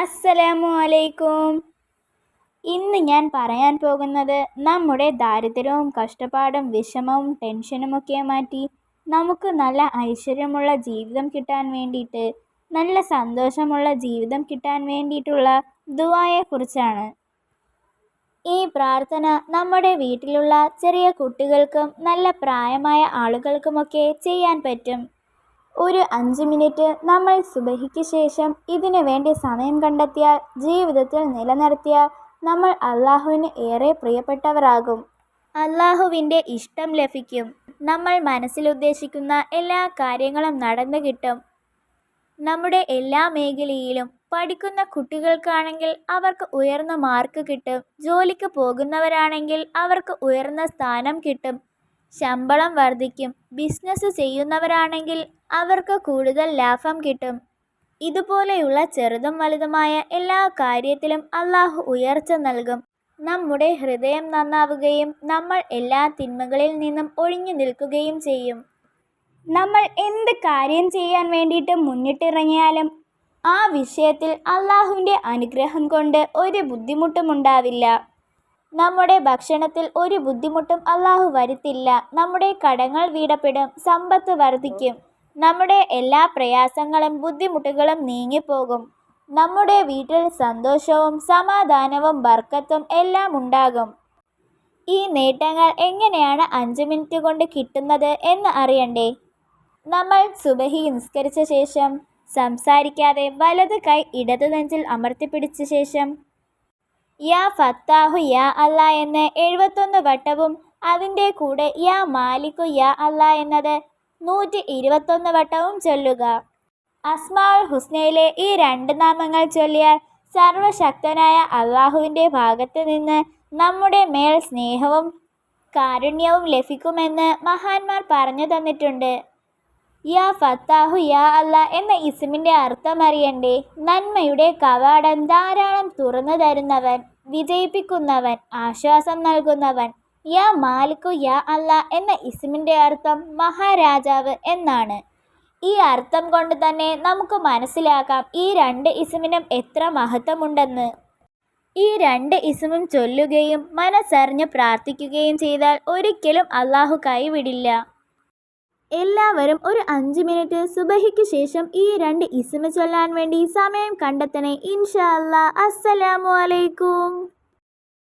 അസ്സലാമു അലൈക്കും ഇന്ന് ഞാൻ പറയാൻ പോകുന്നത് നമ്മുടെ ദാരിദ്ര്യവും കഷ്ടപ്പാടും വിഷമവും ടെൻഷനുമൊക്കെ മാറ്റി നമുക്ക് നല്ല ഐശ്വര്യമുള്ള ജീവിതം കിട്ടാൻ വേണ്ടിയിട്ട് നല്ല സന്തോഷമുള്ള ജീവിതം കിട്ടാൻ വേണ്ടിയിട്ടുള്ള ദുവായെക്കുറിച്ചാണ് ഈ പ്രാർത്ഥന നമ്മുടെ വീട്ടിലുള്ള ചെറിയ കുട്ടികൾക്കും നല്ല പ്രായമായ ആളുകൾക്കുമൊക്കെ ചെയ്യാൻ പറ്റും. ഒരു അഞ്ച് മിനിറ്റ് നമ്മൾ സുബഹിക്ക് ശേഷം ഇതിനു വേണ്ടി സമയം കണ്ടെത്തിയാൽ ജീവിതത്തിൽ നിലനിർത്തിയാൽ നമ്മൾ അള്ളാഹുവിന് ഏറെ പ്രിയപ്പെട്ടവരാകും. അള്ളാഹുവിന്റെ ഇഷ്ടം ലഭിക്കും. നമ്മൾ മനസ്സിലുദ്ദേശിക്കുന്ന എല്ലാ കാര്യങ്ങളും നടന്നു കിട്ടും. നമ്മുടെ എല്ലാ മേഖലയിലും പഠിക്കുന്ന കുട്ടികൾക്കാണെങ്കിൽ അവർക്ക് ഉയർന്ന മാർക്ക് കിട്ടും. ജോലിക്ക് പോകുന്നവരാണെങ്കിൽ അവർക്ക് ഉയർന്ന സ്ഥാനം കിട്ടും. ശമ്പളം വർദ്ധിക്കും. ബിസിനസ് ചെയ്യുന്നവരാണെങ്കിൽ അവർക്ക് കൂടുതൽ ലാഭം കിട്ടും. ഇതുപോലെയുള്ള ചെറുതും വലുതുമായ എല്ലാ കാര്യത്തിലും അള്ളാഹു ഉയർച്ച നൽകും. നമ്മുടെ ഹൃദയം നന്നാവുകയും നമ്മൾ എല്ലാ തിന്മകളിൽ നിന്നും ഒഴിഞ്ഞു നിൽക്കുകയും ചെയ്യും. നമ്മൾ എന്ത് കാര്യം ചെയ്യാൻ വേണ്ടിയിട്ട് മുന്നിട്ടിറങ്ങിയാലും ആ വിഷയത്തിൽ അള്ളാഹുവിന്റെ അനുഗ്രഹം കൊണ്ട് ഒരു ബുദ്ധിമുട്ടും ഉണ്ടാവില്ല. നമ്മുടെ ഭക്ഷണത്തിൽ ഒരു ബുദ്ധിമുട്ടും അള്ളാഹു വരുത്തില്ല. നമ്മുടെ കടങ്ങൾ വീടപ്പെടും സമ്പത്ത് വർദ്ധിക്കും. നമ്മുടെ എല്ലാ പ്രയാസങ്ങളും ബുദ്ധിമുട്ടുകളും നീങ്ങിപ്പോകും. നമ്മുടെ വീട്ടിൽ സന്തോഷവും സമാധാനവും ബർക്കത്തും എല്ലാം ഉണ്ടാകും. ഈ നേട്ടങ്ങൾ എങ്ങനെയാണ് അഞ്ച് മിനിറ്റ് കൊണ്ട് കിട്ടുന്നത് എന്ന് അറിയണ്ടേ? നമ്മൾ സുബഹി നിസ്കരിച്ച ശേഷം സംസാരിക്കാതെ വലത് കൈ ഇടതു നെഞ്ചിൽ അമർത്തിപ്പിടിച്ച ശേഷം യാ ഫത്താഹു യാ അല്ല എന്ന് എഴുപത്തൊന്ന് വട്ടവും അതിന്റെ കൂടെ യാ മാലിക്കു യാ അല്ല എന്നത് നൂറ്റി ഇരുപത്തൊന്ന് വട്ടവും ചൊല്ലുക. അസ്മാഉൽ ഹുസ്നയിലെ ഈ രണ്ട് നാമങ്ങൾ ചൊല്ലിയാൽ സർവശക്തനായ അള്ളാഹുവിന്റെ ഭാഗത്ത് നിന്ന് നമ്മുടെ മേൽ സ്നേഹവും കാരുണ്യവും ലഭിക്കുമെന്ന് മഹാന്മാർ പറഞ്ഞു തന്നിട്ടുണ്ട്. യാ ഫത്താഹു യാ അല്ല എന്ന ഇസ്മിന്റെ അർത്ഥം അറിയണ്ടേ നന്മയുടെ കവാടം ധാരാളം തുറന്നു തരുന്നവൻ വിജയിപ്പിക്കുന്നവൻ ആശ്വാസം നൽകുന്നവൻ യാ മാലിക്കു യാ അല്ല എന്ന ഇസ്മിന്റെ അർത്ഥം മഹാരാജാവ് എന്നാണ്. ഈ അർത്ഥം കൊണ്ട് തന്നെ നമുക്ക് മനസ്സിലാക്കാം ഈ രണ്ട് ഇസ്മിനും എത്ര മഹത്വമുണ്ടെന്ന്. ഈ രണ്ട് ഇസ്മും ചൊല്ലുകയും മനസ്സറിഞ്ഞ് പ്രാർത്ഥിക്കുകയും ചെയ്താൽ ഒരിക്കലും അള്ളാഹു കൈവിടില്ല. എല്ലാവരും ഒരു അഞ്ച് മിനിറ്റ് സുബഹിക്ക് ശേഷം ഈ രണ്ട് ഇസ്മ ചൊല്ലാൻ വേണ്ടി സമയം കണ്ടെത്തണേ. ഇൻഷാ അല്ലാ. അസ്സലാമു അലൈക്കും.